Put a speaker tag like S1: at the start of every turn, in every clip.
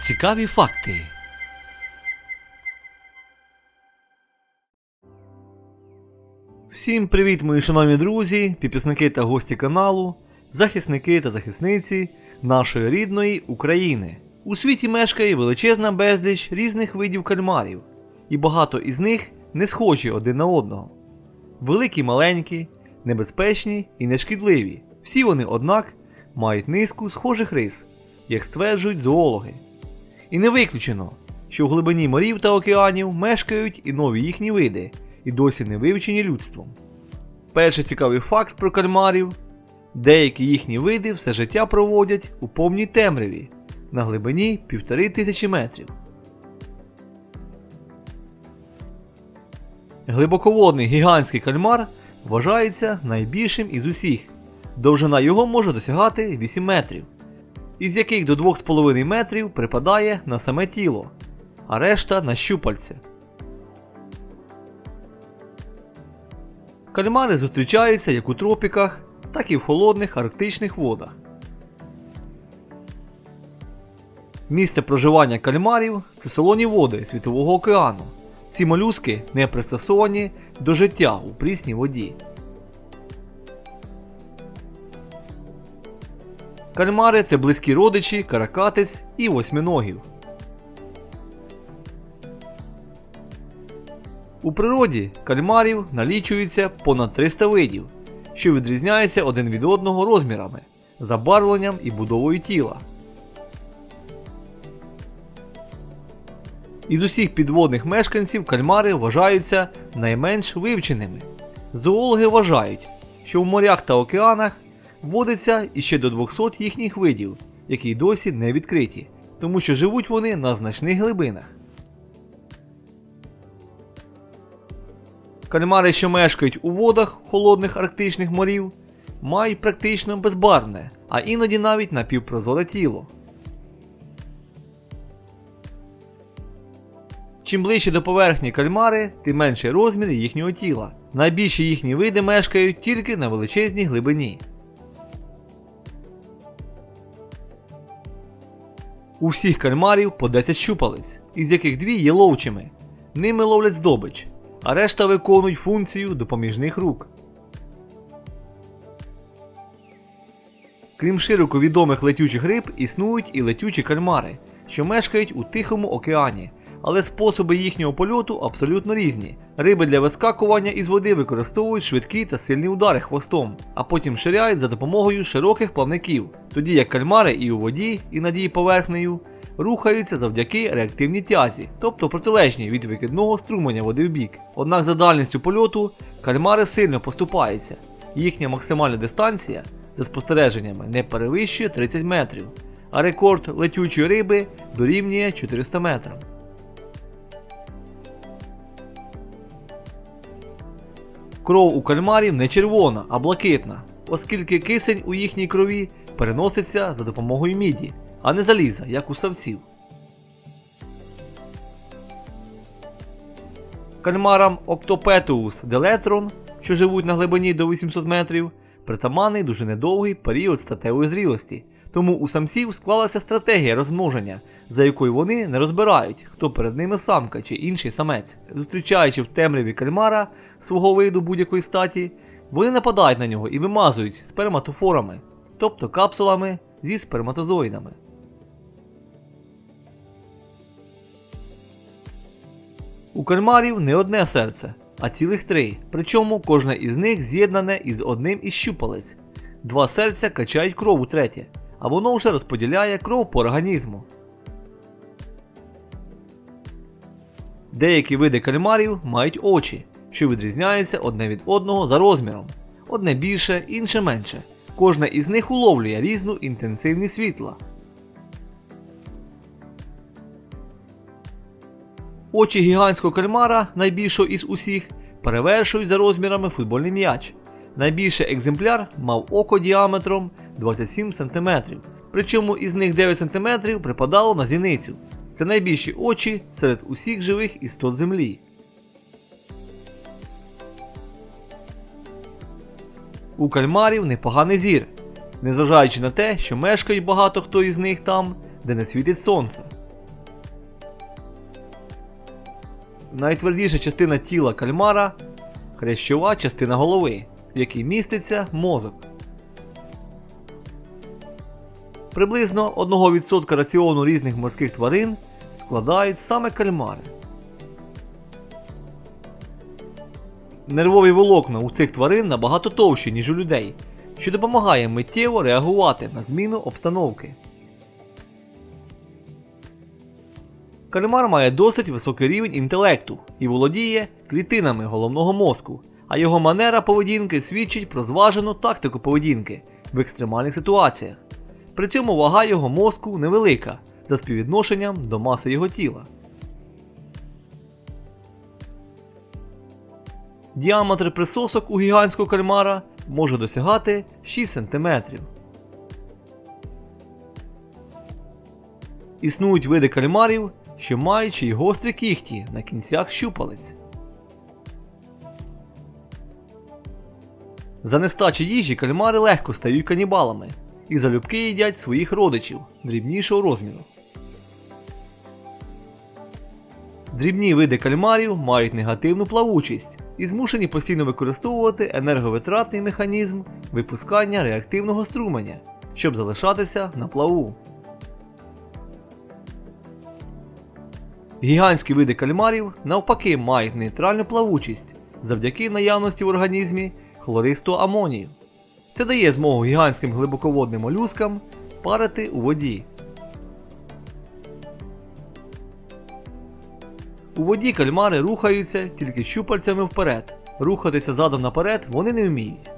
S1: Цікаві факти. Всім привіт, мої шановні друзі, підписники та гості каналу, захисники та захисниці нашої рідної України. У світі мешкає величезна безліч різних видів кальмарів, і багато із них не схожі один на одного. Великі, маленькі, небезпечні і нешкідливі. Всі вони, однак, мають низку схожих рис, як стверджують зоологи. І не виключено, що в глибині морів та океанів мешкають і нові їхні види, і досі не вивчені людством. Перший цікавий факт про кальмарів: деякі їхні види все життя проводять у повній темряві на глибині півтори тисячі метрів. Глибоководний гігантський кальмар вважається найбільшим із усіх. Довжина його може досягати 8 метрів, із яких до 2,5 метрів припадає на саме тіло, а решта на щупальця. Кальмари зустрічаються як у тропіках, так і в холодних арктичних водах. Місце проживання кальмарів це солоні води Світового океану. Ці молюски не пристосовані до життя у прісній воді. Кальмари це близькі родичі, каракатиць і восьминогів. У природі кальмарів налічується понад 300 видів, що відрізняються один від одного розмірами, забарвленням і будовою тіла. Із усіх підводних мешканців кальмари вважаються найменш вивченими. Зоологи вважають, що в морях та океанах водиться іще до 200 їхніх видів, які досі не відкриті, тому що живуть вони на значних глибинах. Кальмари, що мешкають у водах холодних арктичних морів, мають практично безбарвне, а іноді навіть напівпрозоре тіло. Чим ближче до поверхні кальмари, тим менший розмір їхнього тіла. Найбільші їхні види мешкають тільки на величезній глибині. У всіх кальмарів по 10 щупалець, із яких дві є ловчими. Ними ловлять здобич, а решта виконують функцію допоміжних рук. Крім широко відомих летючих риб, існують і летючі кальмари, що мешкають у Тихому океані, але способи їхнього польоту абсолютно різні. Риби для вискакування із води використовують швидкі та сильні удари хвостом, а потім ширяють за допомогою широких плавників, тоді як кальмари і у воді, і над її поверхнею рухаються завдяки реактивній тязі, тобто протилежній від викидного струмення води в бік. Однак за дальністю польоту кальмари сильно поступаються. Їхня максимальна дистанція за спостереженнями не перевищує 30 метрів, а рекорд летючої риби дорівнює 400 метрам. Кров у кальмарів не червона, а блакитна, оскільки кисень у їхній крові переноситься за допомогою міді, а не заліза, як у савців. Кальмарам Octopetus deletron, що живуть на глибині до 800 метрів, притаманний дуже недовгий період статевої зрілості, тому у самців склалася стратегія розмноження, за якою вони не розбирають, хто перед ними самка чи інший самець. Зустрічаючи в темряві кальмара свого виду будь-якої статі, вони нападають на нього і вимазують сперматофорами, тобто капсулами зі сперматозоїдами. У кальмарів не одне серце, а цілих три, причому кожне із них з'єднане із одним із щупалець. Два серця качають кров у третє, а воно вже розподіляє кров по організму. Деякі види кальмарів мають очі, що відрізняються одне від одного за розміром. Одне більше, інше менше. Кожне із них уловлює різну інтенсивність світла. Очі гігантського кальмара, найбільшого із усіх, перевершують за розмірами футбольний м'яч. Найбільший екземпляр мав око діаметром 27 см. Причому із них 9 см припадало на зіницю. Це найбільші очі серед усіх живих істот землі. У кальмарів непоганий зір, незважаючи на те, що мешкають багато хто із них там, де не світить сонце. Найтвердіша частина тіла кальмара хрящова частина голови, в якій міститься мозок. Приблизно 1% раціону різних морських тварин складають саме кальмари. Нервові волокна у цих тварин набагато товщі, ніж у людей, що допомагає миттєво реагувати на зміну обстановки. Кальмар має досить високий рівень інтелекту і володіє клітинами головного мозку, а його манера поведінки свідчить про зважену тактику поведінки в екстремальних ситуаціях. При цьому вага його мозку невелика за співвідношенням до маси його тіла. Діаметр присосок у гігантського кальмара може досягати 6 см. Існують види кальмарів, що ще й гострі кіхті на кінцях щупалець. За нестачі їжі кальмари легко стають канібалами і залюбки їдять своїх родичів дрібнішого розміру. Дрібні види кальмарів мають негативну плавучість і змушені постійно використовувати енерговитратний механізм випускання реактивного струменя, щоб залишатися на плаву. Гігантські види кальмарів навпаки мають нейтральну плавучість завдяки наявності в організмі хлористу амонію. Це дає змогу гігантським глибоководним молюскам парити у воді. У воді кальмари рухаються тільки щупальцями вперед. Рухатися задом наперед вони не вміють.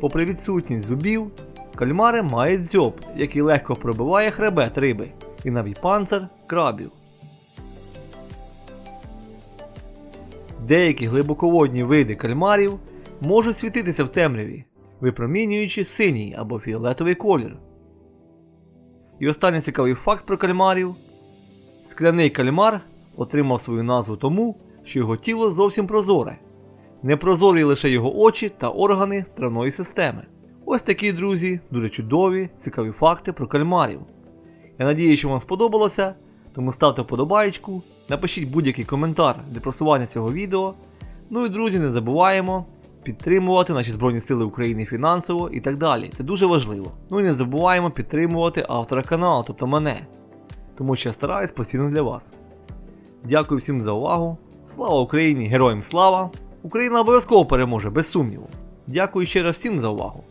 S1: Попри відсутність зубів, кальмари мають дзьоб, який легко пробиває хребет риби і навіть панцир крабів. Деякі глибоководні види кальмарів можуть світитися в темряві, випромінюючи синій або фіолетовий колір. І останній цікавий факт про кальмарів. Скляний кальмар отримав свою назву тому, що його тіло зовсім прозоре. Непрозорі лише його очі та органи травної системи. Ось такі, друзі, дуже чудові, цікаві факти про кальмарів. Я надію, що вам сподобалося, тому ставте вподобайку, напишіть будь-який коментар для просування цього відео. Ну і друзі, не забуваємо підтримувати наші Збройні Сили України фінансово і так далі. Це дуже важливо. Ну і не забуваємо підтримувати автора каналу, тобто мене. Тому що я стараюсь постійно для вас. Дякую всім за увагу. Слава Україні! Героям слава! Україна обов'язково переможе, без сумніву. Дякую ще раз всім за увагу.